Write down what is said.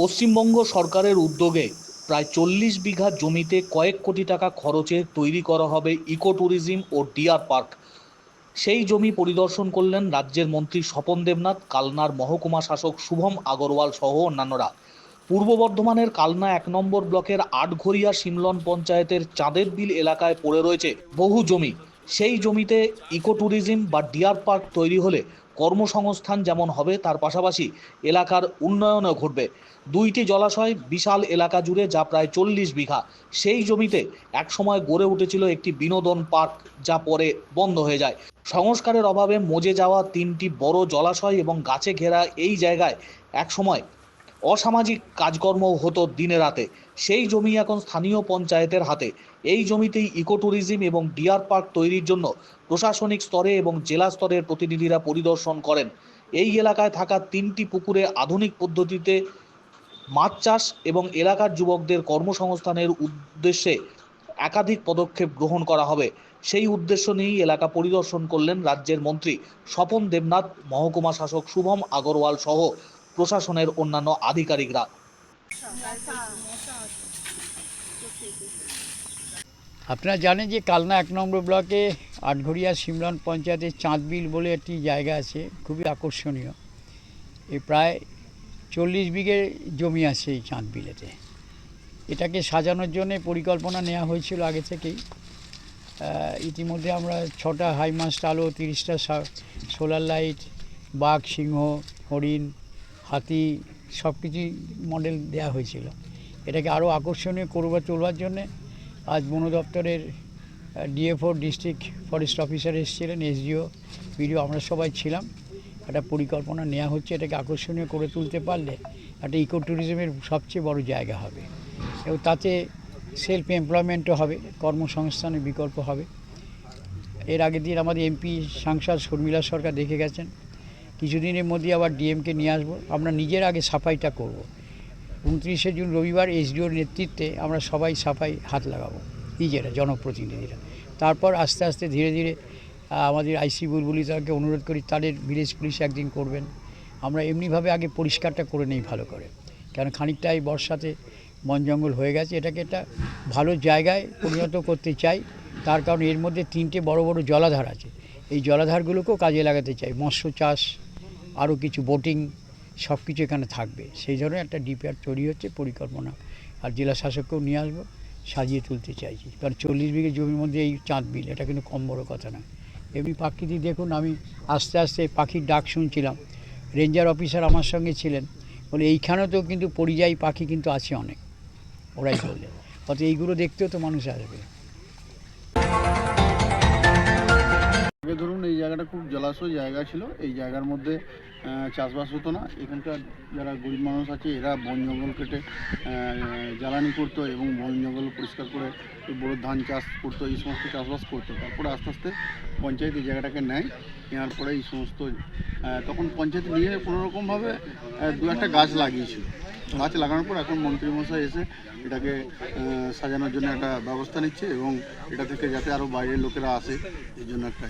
পশ্চিমবঙ্গ সরকারের উদ্যোগে প্রায় চল্লিশ বিঘা জমিতে কয়েক কোটি টাকা খরচে তৈরি করা হবে ইকো ট্যুরিজম ও ডিয়ার পার্ক। সেই জমি পরিদর্শন করলেন রাজ্যের মন্ত্রী স্বপন দেবনাথ, কালনার মহকুমা শাসক শুভম আগরওয়াল সহ অন্যান্যরা। পূর্ব বর্ধমানের কালনা এক নম্বর ব্লকের আটঘরিয়া সিমলন পঞ্চায়েতের চাঁদের বিল এলাকায় পড়ে রয়েছে বহু জমি। সেই জমিতে ইকো ট্যুরিজম বা ডিয়ার পার্ক তৈরি হলে কর্মসংস্থান যেমন হবে, তার পাশাপাশি এলাকার উন্নয়নও ঘটবে। দুইটি জলাশয় বিশাল এলাকা জুড়ে যা প্রায় চল্লিশ বিঘা। সেই জমিতে একসময় গড়ে উঠেছিল একটি বিনোদন পার্ক, যা পরে বন্ধ হয়ে যায়। সংস্কারের অভাবে মজে যাওয়া তিনটি বড় জলাশয় এবং গাছে ঘেরা এই জায়গায় একসময় অসামাজিক কাজকর্ম হতো দিনে রাতে। সেই জমি এখন স্থানীয় পঞ্চায়েতের হাতে। এই জমিতেই ইকো ট্যুরিজম এবং ডিয়ার পার্ক তৈরির জন্য প্রশাসনিক স্তরে এবং জেলা স্তরের প্রতিনিধিরা পরিদর্শন করেন। এই এলাকায় থাকা তিনটি পুকুরে আধুনিক পদ্ধতিতে মাছ চাষ এবং এলাকার যুবকদের কর্মসংস্থানের উদ্দেশ্যে একাধিক পদক্ষেপ গ্রহণ করা হবে। সেই উদ্দেশ্য নিয়েই এলাকা পরিদর্শন করলেন রাজ্যের মন্ত্রী স্বপন দেবনাথ, মহকুমা শাসক শুভম আগরওয়াল সহ প্রশাসনের অন্যান্য আধিকারিকরা। আপনারা জানেন যে কালনা এক নম্বর ব্লকে আটঘরিয়া সিমলন পঞ্চায়েতের চাঁদবিল বলে একটি জায়গা আছে, খুবই আকর্ষণীয়। এই প্রায় চল্লিশ বিঘে জমি আছে এই চাঁদবিলেতে। এটাকে সাজানোর জন্য পরিকল্পনা নেওয়া হয়েছিল আগে থেকেই। ইতিমধ্যে আমরা ছটা হাইমাস্ট আলো, তিরিশটা সোলার লাইট, বাঘ, সিংহ, হরিণ হাতি সব কিছুই মডেল দেওয়া হয়েছিল। এটাকে আরও আকর্ষণীয় করবার তোলবার জন্যে। আজ বন দপ্তরের ডিএফও ডিস্ট্রিক্ট ফরেস্ট অফিসার এসেছিলেন এসডিও বিডিও আমরা সবাই ছিলাম। একটা পরিকল্পনা নেওয়া হচ্ছে, এটাকে আকর্ষণীয় করে তুলতে পারলে একটা ইকো ট্যুরিজমের সবচেয়ে বড় জায়গা হবে। এবং তাতে সেলফ এমপ্লয়মেন্টও হবে, কর্মসংস্থানের বিকল্প হবে। এর আগের দিন আমাদের এমপি সাংসদ শর্মিলা সরকার দেখে গেছেন। কিছুদিনের মধ্যে আবার ডিএমকে নিয়ে আসব। আমরা নিজের আগে সাফাইটা করব। উনত্রিশে জুন রবিবার এসডিওর নেতৃত্বে আমরা সবাই সাফাই হাত লাগাবো। নিজেরা জনপ্রতিনিধিরা। তারপর আস্তে আস্তে ধীরে ধীরে আমাদের আইসি বুলবুলি তাকে অনুরোধ করি, তাদের ভিলেজ পুলিশ একদিন করবেন। আমরা এমনিভাবে আগে পরিষ্কারটা করে নেই ভালো করে। কারণ খানিকটা এই বর্ষাতে বন জঙ্গল হয়ে গেছে। এটাকে একটা ভালো জায়গায় পরিণত করতে চাই। তার কারণ এর মধ্যে তিনটে বড় বড় জলাধার আছে। এই জলাধারগুলোকেও কাজে লাগাতে চাই। মৎস্য চাষ আরও কিছু বোটিং সব কিছু এখানে থাকবে। সেই ধরনের একটা ডিপিআর তৈরি হচ্ছে, পরিকল্পনা। আর জেলা শাসককেও নিয়ে আসব, সাজিয়ে তুলতে চাইছি। কারণ চল্লিশ বিঘে জমির মধ্যে এই চাঁদ বিল এটা কিন্তু কম বড় কথা না। এমনি প্রাকৃতিক দেখুন, আমি আস্তে আস্তে পাখির ডাক শুনছিলাম। রেঞ্জার অফিসার আমার সঙ্গে ছিলেন। বলে এইখানেও তো কিন্তু পরিযায়ী পাখি কিন্তু আছে অনেক। ওরাই বললেন। অত এইগুলো দেখতেও তো মানুষ আসবে। আগে ধরুন এই জায়গাটা খুব জলাশয় জায়গা ছিল, এই জায়গার মধ্যে চাষবাস হতো না। এখানকার যারা গরিব মানুষ আছে, এরা বন জঙ্গল কেটে জ্বালানি করতো এবং বন জঙ্গল পরিষ্কার করে বড় ধান চাষ করতো, এই সমস্ত চাষবাস করতো। তারপরে আস্তে আস্তে পঞ্চায়েত এই জায়গাটাকে নেয়, নেওয়ার পরে এই সমস্ত তখন পঞ্চায়েত নিয়ে কোনোরকমভাবে দু একটা গাছ লাগিয়েছিল। গাছ লাগানোর পর এখন মন্ত্রীমশাই এসে এটাকে সাজানোর জন্য একটা ব্যবস্থা নিচ্ছে এবং এটা থেকে যাতে আরও বাইরের লোকেরা আসে এই জন্য একটা